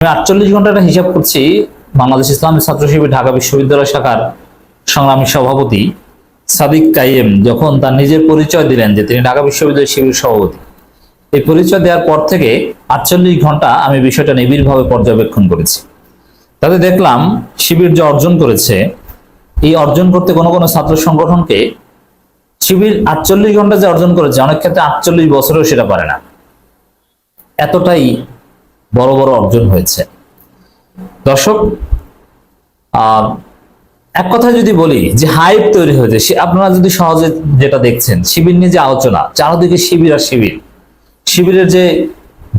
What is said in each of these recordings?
আমি আটচল্লিশ ঘন্টাটা হিসাব করছি, বাংলাদেশ ইসলামী ছাত্র শিবির ঢাকা বিশ্ববিদ্যালয় শাখার সংগ্রামী সভাপতি সাদিক কাইয়েম যখন তার নিজের পরিচয় দিলেন যে তিনি ঢাকা বিশ্ববিদ্যালয় শিবির সভাপতি, এই পরিচয় দেওয়ার পর থেকে আটচল্লিশ ঘণ্টা আমি বিষয়টা নিবিড়ভাবে পর্যবেক্ষণ করেছি। তাতে দেখলাম শিবির যে অর্জন করেছে, এই অর্জন করতে কোনো কোনো ছাত্র সংগঠনকে শিবির আটচল্লিশ ঘণ্টা যে অর্জন করেছে, অনেক ক্ষেত্রে আটচল্লিশ বছরেও সেটা পারে না। এতটাই বড় বড় অর্জন হয়েছে। দর্শক এক কথা যদি বলি যে হাইপ তৈরি হয়েছে, সে আপনারা যদি সহজে যেটা দেখছেন, শিবির নিয়ে যে আলোচনা, চারদিকে শিবির আর শিবির, শিবিরের যে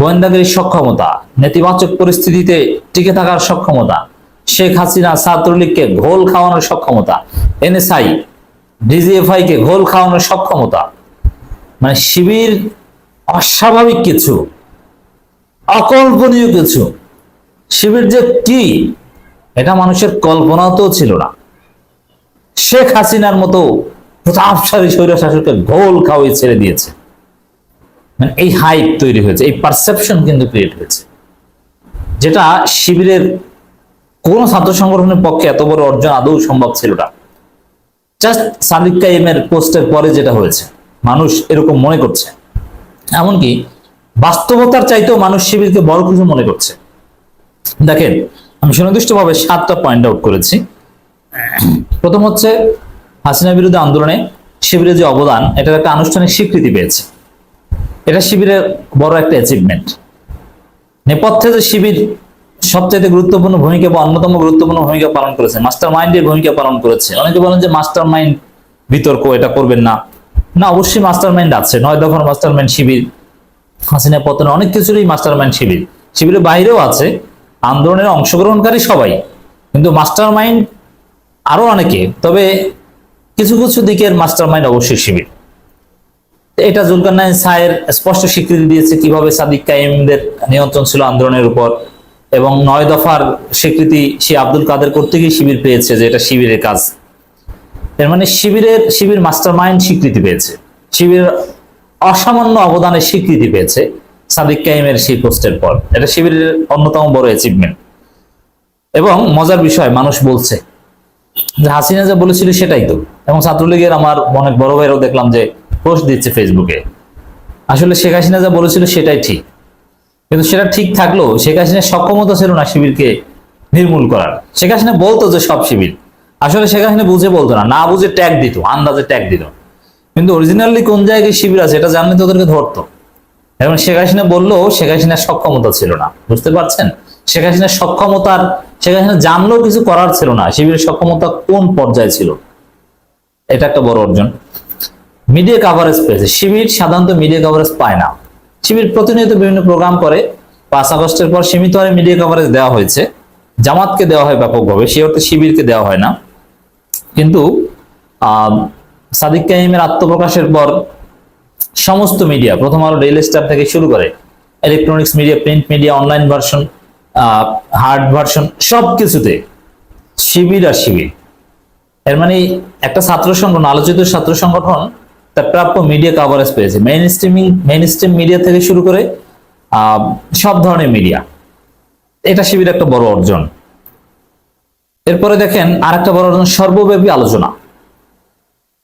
গোয়েন্দাগিরির সক্ষমতা, নেতিবাচক পরিস্থিতিতে টিকে থাকার সক্ষমতা, শেখ হাসিনা ছাত্রলীগকে ঘোল খাওয়ানোর সক্ষমতা, এনএসআই ডিজিএফআই কে ঘোল খাওয়ানোর সক্ষমতা মানে শিবির অস্বাভাবিক কিছু অকল্পনীয় কিছু। শিবির যে কি, এটা মানুষের কল্পনাতেও ছিল না। শেখ হাসিনার মতো প্রতাপশালী স্বৈর শাসকের গোল খাওয়াই ছেড়ে দিয়েছে। মানে এই হাইপ তৈরি হয়েছে, এই পারসেপশন কিন্তু ক্রিয়েট হয়েছে। যেটা শিবিরের কোন ছাত্র সংগঠনের পক্ষে এত বড় অর্জন আদৌ সম্ভব ছিল না। জাস্ট সাদিক কাইমের পোস্টের পরে যেটা হয়েছে, মানুষ এরকম মনে করছে। এমনকি বাস্তবতার চাইতেও মানুষ শিবিরকে বড় কিছু মনে করছে। দেখেন, আমি সুনির্দিষ্টভাবে সাতটা পয়েন্ট আউট করেছি। প্রথম হচ্ছে হাসিনা বিরুদ্ধে আন্দোলনে শিবিরের যে অবদান, এটার একটা আনুষ্ঠানিক স্বীকৃতি পেয়েছে। এটা শিবিরের বড় একটা অ্যাচিভমেন্ট নেপথ্যে যে শিবির সবচেয়ে গুরুত্বপূর্ণ ভূমিকা বা অন্যতম গুরুত্বপূর্ণ ভূমিকা পালন করেছে মাস্টার মাইন্ডের ভূমিকা পালন করেছে। অনেকে বলেন যে মাস্টার মাইন্ড বিতর্ক, এটা করবেন না। না, অবশ্যই মাস্টার মাইন্ড আছে। নয় দফার মাস্টার মাইন্ড শিবির হাসিনা পতনে অনেক কিছুরই মাস্টার মাইন্ড শিবির। শিবিরের বাইরেও আছে, আন্দোলনের অংশগ্রহণকারী সবাই, কিন্তু মাস্টার মাইন্ড আরও অনেকে, তবে কিছু কিছু দিকের মাস্টার মাইন্ড অবশ্যই শিবির। এটা জুলকারনাইন সায়ের স্পষ্ট স্বীকৃতি দিয়েছে কীভাবে সাদিক কাইমদের নিয়ন্ত্রণ ছিল আন্দোলনের উপর, এবং নয় দফার স্বীকৃতি সে আব্দুল কাদের করতে গিয়ে শিবির পেয়েছে যে এটা শিবিরের কাজ। এর মানে শিবিরের, শিবির মাস্টার মাইন্ড স্বীকৃতি পেয়েছে। শিবিরের অসামান্য অবদানের স্বীকৃতি পেয়েছে সাদিক কাইমের সেই পোস্টের পর। এটা শিবিরের অন্যতম বড় অ্যাচিভমেন্ট এবং মজার বিষয়, মানুষ বলছে যে হাসিনা যা বলেছিল সেটাই তো। এবং ছাত্রলীগের আমার অনেক বড় ভাইরাও দেখলাম যে পোস্ট দিচ্ছে ফেসবুকে। আসলে শেখ হাসিনা যা বলেছিল সেটাই ঠিক। কিন্তু সেটা ঠিক থাকলেও শেখ হাসিনার সক্ষমতা ছিল না শিবিরকে নির্মূল করার। শেখ হাসিনা বলতো যে সব শিবির। আসলে শেখ হাসিনা বুঝে বলতো না না বুঝে ট্যাগ দিত, আন্দাজে ট্যাগ দিত। কিন্তু অরিজিনালি কোন জায়গায় শিবির আছে, এটা জানলে তো ওদেরকে ধরতো। এবং শেখ হাসিনা বললেও শেখ হাসিনার সক্ষমতা ছিল না। বুঝতে পারছেন? শেখ হাসিনার সক্ষমতার শেখ হাসিনা জানলেও কিছু করার ছিল না। শিবিরের সক্ষমতা কোন পর্যায়ে ছিল? এটা একটা বড় অর্জন। মিডিয়া কাভারেজ পেয়েছে। শিবির সাধারণত মিডিয়া কাভারেজ পায় না। শিবির প্রতিনিয়ত বিভিন্ন প্রোগ্রাম করে। পাঁচ আগস্টের পর সীমিত হারে মিডিয়া কাভারেজ দেওয়া হয়েছে। জামাতকে দেওয়া হয় ব্যাপকভাবে। সে অর্থে শিবিরকে দেওয়া হয় না। কিন্তু সাদিক কাহিমের আত্মপ্রকাশের পর সমস্ত মিডিয়া, প্রথম আলো ডেইলি স্টার থেকে শুরু করে electronics media print media online version hard version সব কিছুতে শিবির আর শিবির। এর মানে একটা ছাত্র সংগঠন, আলোচিত ছাত্র সংগঠন, তার প্রাপ্য মিডিয়া কাভারেজ পেয়েছে। Main streaming main stream media থেকে শুরু করে সব ধরনের মিডিয়া এটা শিবির একটা বড় অর্জন। এরপরে দেখেন আর একটা বড় অর্জন, সর্বব্যাপী আলোচনা।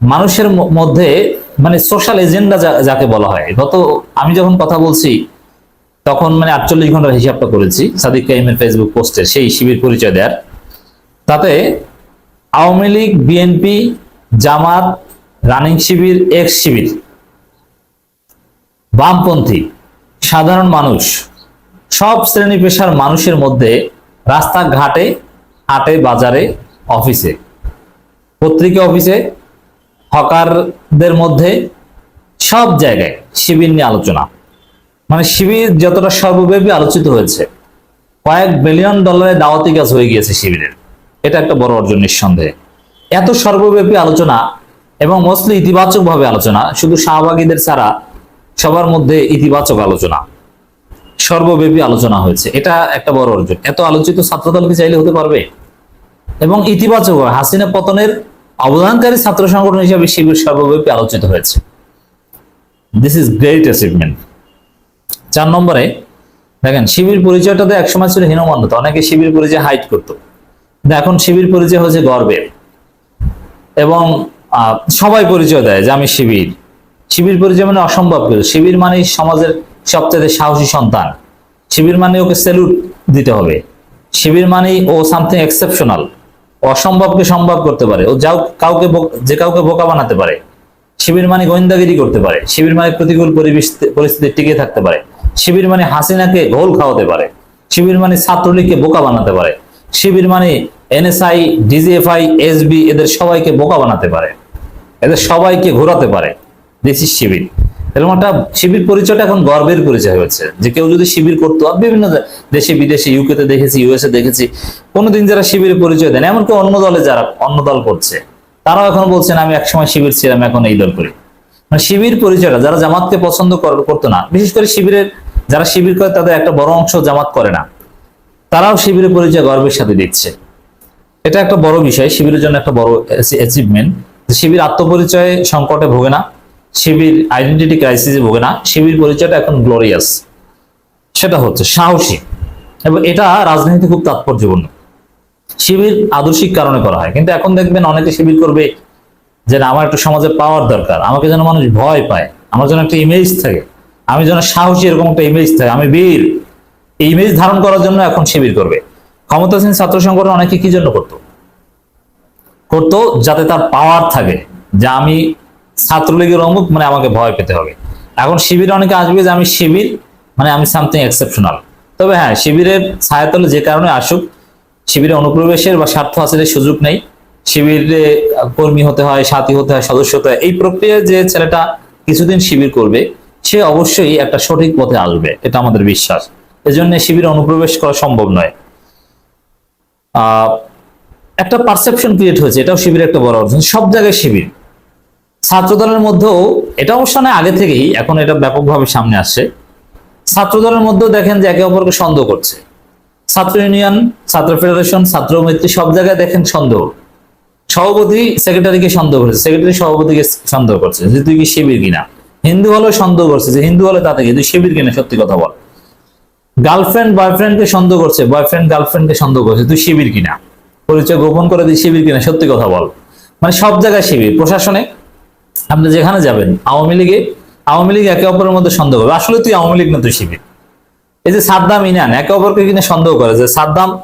মানুষের মধ্যে মানে সোশ্যাল এজেন্ডা যাকে বলা হয়। গত আমি যখন কথা বলছি, তখন মানে আটচল্লিশ ঘণ্টার হিসাবটা করেছি সাদিক কাইমের ফেসবুক পোস্টে সেই শিবির পরিচয় দেয়ার। তাতে Awami League BNP Jamaat running Shibir ex Shibir, বামপন্থী, সাধারণ মানুষ, সব শ্রেণি পেশার মানুষের মধ্যে রাস্তাঘাটে, হাটে, বাজারে অফিসে পত্রিকা অফিসে হকারদের মধ্যে সব জায়গায় শিবির নিয়ে আলোচনা। মানে শিবির যতটা সর্বব্যাপী আলোচিত হয়েছে, কয়েক বিলিয়ন ডলারের দাওয়াতি কাজ হয়ে গিয়েছে শিবিরের। এটা একটা বড় অর্জন নিঃসন্দেহে। এত সর্বব্যাপী আলোচনা এবং মোস্টলি ইতিবাচক ভাবে আলোচনা, শুধু শাহবাগীদের ছাড়া সবার মধ্যে ইতিবাচক আলোচনা, সর্বব্যাপী আলোচনা হয়েছে। এটা একটা বড় অর্জন। এত আলোচিত ছাত্রদল কি চাইলে হতে পারবে? এবং ইতিবাচক হাসিনা পতনের অবদানকারী ছাত্র সংগঠন হিসেবে শিবির সর্বব্যাপী আলোচিত হয়েছে। দিস ইজ গ্রেট অ্যাচিভমেন্ট চার নম্বরে, দেখেন, শিবির পরিচয়টা পরিচয়টাতে একসময় ছিল হীনমান্যতা। অনেকে শিবির পরিচয় হাইট করতো। কিন্তু এখন শিবির পরিচয় হচ্ছে গর্বের এবং সবাই পরিচয় দেয় যে আমি শিবির। শিবির পরিচয় মানে অসম্ভব কিছু। শিবির মানে সমাজের সবচেয়ে সাহসী সন্তান। শিবির মানে ওকে স্যালুট দিতে হবে। শিবির মানে ও সামথিং এক্সেপশনাল অসম্ভবকে সম্ভব করতে পারে। ও যাও কাউকে যে কাউকে বোকা বানাতে পারে। শিবির মানে গোয়েন্দাগিরি করতে পারে। শিবির মানে প্রতিকূল পরিবেশ পরিস্থিতি টিকে থাকতে পারে। শিবির মানে হাসিনাকে ঘোল খাওয়াতে পারে। শিবির মানে ছাত্রলীগকে বোকা বানাতে পারে। শিবির মানে এনএসআই, ডিজিএফআই, এসবি, এদের সবাইকে বোকা বানাতে পারে। এদের সবাইকে ঘোরাতে পারে। This is Shibir. এরকম একটা শিবির পরিচয়টা এখন গর্বের পরিচয় হয়েছে। যে কেউ যদি শিবির করতো বিভিন্ন দেশে, বিদেশে ইউকে তে দেখেছি ইউএসএ দেখেছি, কোনোদিন যারা শিবিরের পরিচয় দেন এমনকি অন্য দলে যারা, অন্য দল করছে, তারাও এখন বলছেন আমি একসময় শিবির ছিলাম, এখন এই দল করি। মানে শিবির পরিচয়টা, যারা জামাতকে পছন্দ কর- করতো না, বিশেষ করে শিবিরের, যারা শিবির করে তাদের একটা বড় অংশ জামাত করে না, তারাও শিবিরের পরিচয় গর্বের সাথে দিচ্ছে। এটা একটা বড় বিষয়, শিবিরের জন্য একটা বড় অ্যাচিভমেন্ট শিবির আত্মপরিচয়ে সংকটে ভোগে না। শিবির আইডেন্টিটি ক্রাইসিসে ভোগে না, শিবির পরিচয়টা এখন গ্লোরিয়াস সেটা হচ্ছে সাহসী। এবং এটা রাজনীতি খুব তাৎপর্যপূর্ণ। শিবির আদর্শিক কারণে করা হয়। কিন্তু এখন দেখবেন অনেকে শিবির করবে যে আমার একটু সমাজে পাওয়ার দরকার। আমাকে যেন মানুষ ভয় পায়। আমার যেন একটা ইমেজ থাকে। আমি যেন সাহসী এরকম একটা ইমেজ থাকে। আমি বীর। এই ইমেজ ধারণ করার জন্য এখন শিবির করবে। ক্ষমতাসীন ছাত্র সংগঠন অনেকে কি জন্য করতো? করতো যাতে তার পাওয়ার থাকে। যে, আমি ছাত্রলীগের অমুক মানে আমাকে ভয় পেতে হবে। এখন শিবির অনেকে আসবে যে আমি শিবির মানে আমি সামথিং এক্সেপশনাল তবে হ্যাঁ শিবিরের ছায়াতলে যে কারণে আসুক, শিবিরে অনুপ্রবেশের বা স্বার্থ হাসিলের সুযোগ নেই। শিবিরে কর্মী হতে হয়, সাথী হতে হয়, সদস্য হতে হয়, এই প্রক্রিয়ায় যে ছেলেটা কিছুদিন শিবির করবে, সে অবশ্যই একটা সঠিক পথে আসবে। এটা আমাদের বিশ্বাস। এজন্য শিবিরে অনুপ্রবেশ করা সম্ভব নয়। একটা পারসেপশন ক্রিয়েট হয়েছে, এটাও শিবিরের একটা বড় অর্জন। সব জায়গায় শিবির। ছাত্রদলের মধ্যেও এটা অবশ্য নয়, আগে থেকেই, এখন এটা ব্যাপকভাবে সামনে আসছে। ছাত্রদলের মধ্যেও দেখেন যে একে অপরকে সন্দেহ করছে। ছাত্র ইউনিয়ন, ছাত্র ফেডারেশন, ছাত্র মৈত্রী সব জায়গায় দেখেন সন্দেহ। সভাপতি, সেক্রেটারিকে সন্দেহ করেছে। সেক্রেটারি সভাপতিকে সন্দেহ করছে যে তুই কি শিবির কিনা? হিন্দু হলেও সন্দেহ করছে যে হিন্দু হলে তাতে কি তুই শিবির কিনা? সত্যি কথা বল। গার্লফ্রেন্ড, বয়ফ্রেন্ডকে সন্দেহ করছে, বয়ফ্রেন্ড, গার্লফ্রেন্ডকে সন্দেহ করছে, তুই শিবির কিনা? পরিচয় গোপন করে দিই, শিবির কিনা? সত্যি কথা বল। মানে সব জায়গায় শিবির প্রশাসনে আপনি যেখানে যাবেন, আওয়ামী লীগে, আওয়ামী লীগ একে অপরের মধ্যে সন্দেহ করবে। আসলে তুই আওয়ামী লীগ না তুই শিবির? এই যে সাদ্দাম, ইনান, একে অপরকে কিনে সন্দেহ করে যে সাদ্দাম,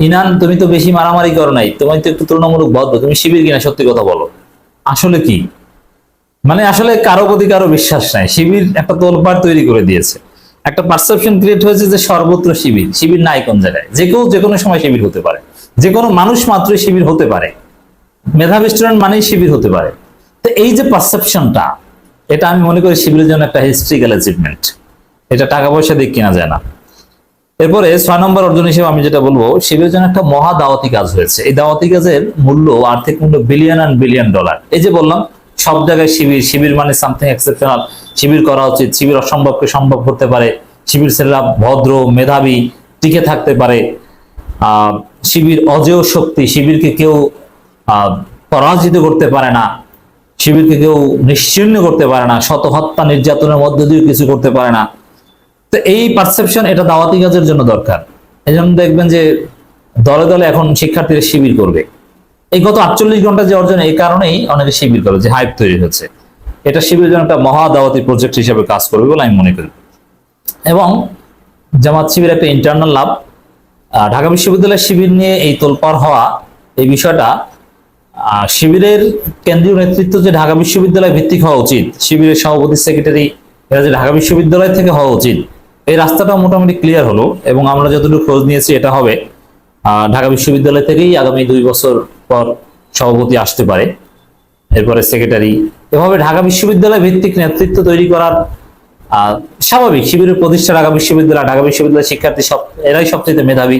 ইনান, তুমি তো বেশি মারামারি করো নাই, তোমার তো একটু তুলনামূলক বদ্ধ, তুমি শিবির কিনা সত্যি কথা বলো। আসলে কি? মানে আসলে কারও প্রতি কারও বিশ্বাস নাই। শিবির একটা তোলপাড় তৈরি করে দিয়েছে। একটা পারসেপশন ক্রিয়েট হয়েছে যে সর্বত্র শিবির শিবির নাই কোন জায়গায়। যে কেউ যে কোনো সময় শিবির হতে পারে। যে কোনো মানুষ মাত্রই শিবির হতে পারে। মেধাবী স্টুডেন্ট মানেই শিবির হতে পারে। তো এই যে পারসেপশনটা এটা আমি মনে করি শিবিরের জন্য একটা হিস্ট্রিক্যাল অ্যাচিভমেন্ট এটা টাকা পয়সা দিয়ে কেনা যায় না। এরপরে ছয় নম্বর অর্জন হিসেবে আমি যেটা বলব শিবিরের জন্য একটা মহা দাওয়াতি কাজ হয়েছে। এই দাওয়াতি কাজের মূল্য আর্থিক মূল্য বিলিয়ন অ্যান্ড বিলিয়ন ডলার এই যে বললাম, সব জায়গায় শিবির শিবির মানে সামথিং এক্সেপশনাল শিবির করা উচিত, শিবির অসম্ভবকে সম্ভব করতে পারে। শিবির ছেলেরা ভদ্র, মেধাবী, টিকে থাকতে পারে। শিবির অজেয় শক্তি, শিবিরকে কেউ পরাজিত করতে পারে না। শিবিরকে কেউ নিশ্চিহ্ন করতে পারে না শত হত্যা নির্যাতনের মধ্যে দিয়ে কিছু করতে পারে না। তো এই পারসেপশন এটা দাওয়াতি কাজের জন্য দরকার। এই জন্য দেখবেন যে দলে দলে এখন শিক্ষার্থীরা শিবির করবে। এই গত আটচল্লিশ ঘণ্টা যে অর্জন, এই কারণেই অনেকে শিবির করে যে হাইপ তৈরি হচ্ছে। এটা শিবিরের জন্য একটা মহা দাওয়াতি প্রজেক্ট হিসেবে কাজ করবে বলে আমি মনে করি। এবং জামাত শিবির একটা ইন্টারনাল লাভ ঢাকা বিশ্ববিদ্যালয়ের শিবির নিয়ে এই তোলপাড় হওয়া এই বিষয়টা শিবিরের কেন্দ্রীয় নেতৃত্ব যে ঢাকা বিশ্ববিদ্যালয় ভিত্তিক হওয়া উচিত, শিবিরের সভাপতি, সেক্রেটারি, এরা যে ঢাকা বিশ্ববিদ্যালয় থেকে হওয়া উচিত, এই রাস্তাটা মোটামুটি ক্লিয়ার হলো এবং আমরা যতটুকু খোঁজ নিয়েছি এটা হবে। ঢাকা বিশ্ববিদ্যালয় থেকেই আগামী দুই বছর পর সভাপতি আসতে পারে, এরপরে সেক্রেটারি। এভাবে ঢাকা বিশ্ববিদ্যালয় ভিত্তিক নেতৃত্ব তৈরি করার স্বাভাবিক শিবিরের প্রতিষ্ঠা ঢাকা বিশ্ববিদ্যালয়, ঢাকা বিশ্ববিদ্যালয়ের শিক্ষার্থী সব, এরাই সবচেয়ে মেধাবী।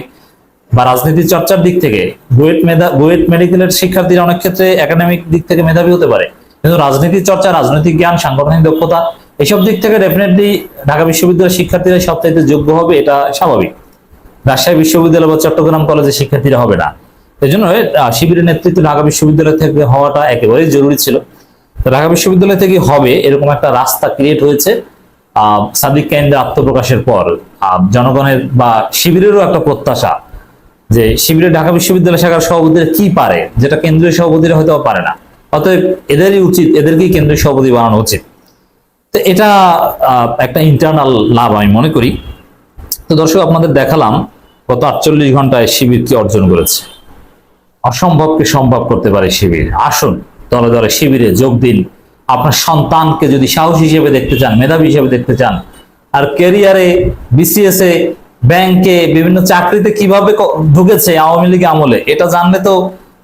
বা রাজনীতি চর্চার দিক থেকে, বুয়েট মেধা, বুয়েট মেডিকেলের শিক্ষার্থীরা অনেক ক্ষেত্রে একাডেমিক দিক থেকে মেধাবী হতে পারে। কিন্তু রাজনীতি চর্চা, রাজনৈতিক জ্ঞান, সাংগঠনিক দক্ষতা, এসব দিক থেকে ডেফিনেটলি ঢাকা বিশ্ববিদ্যালয়ের শিক্ষার্থীরা সবচাইতে যোগ্য হবে, এটা স্বাভাবিক। রাজশাহী বিশ্ববিদ্যালয় বা চট্টগ্রাম কলেজের শিক্ষার্থীরা হবে না। এই জন্য শিবিরের নেতৃত্ব ঢাকা বিশ্ববিদ্যালয় থেকে হওয়াটা একেবারেই জরুরি ছিল। ঢাকা বিশ্ববিদ্যালয় থেকে হবে এরকম একটা রাস্তা ক্রিয়েট হয়েছে। সাদিক কাইন্দের আত্মপ্রকাশের পর জনগণের বা শিবিরেরও একটা প্রত্যাশা। যে শিবিরের ঢাকা বিশ্ববিদ্যালয় শাখার সভাপতিরা কি পারে, যেটা কেন্দ্রীয় সভাপতিরা হয়তো পারে না। অতএব এদেরই উচিত, এদেরকেই কেন্দ্রীয় সভাপতি বানানো উচিত। তো এটা একটা ইন্টারনাল লাভ আমি মনে করি। তো দর্শক, আপনাদের দেখালাম গত আটচল্লিশ ঘন্টায় শিবির কি অর্জন করেছে। অসম্ভবকে সম্ভব করতে পারে শিবির। আসুন, দলে দলে শিবিরে যোগ দিন। আপনার সন্তানকে যদি সাহস হিসেবে দেখতে চান, মেধাবী হিসেবে দেখতে চান, আর ক্যারিয়ারে বিসিএস এ ব্যাংকে বিভিন্ন চাকরিতে কীভাবে ঢুকেছে আওয়ামী লীগ আমলে, এটা জানলে তো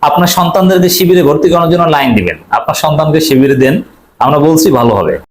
আপনার সন্তানদেরকে শিবিরে ভর্তি করানোর জন্য লাইন দিবেন। আপনার সন্তানকে শিবিরে দেন, আমরা বলছি ভালো হবে।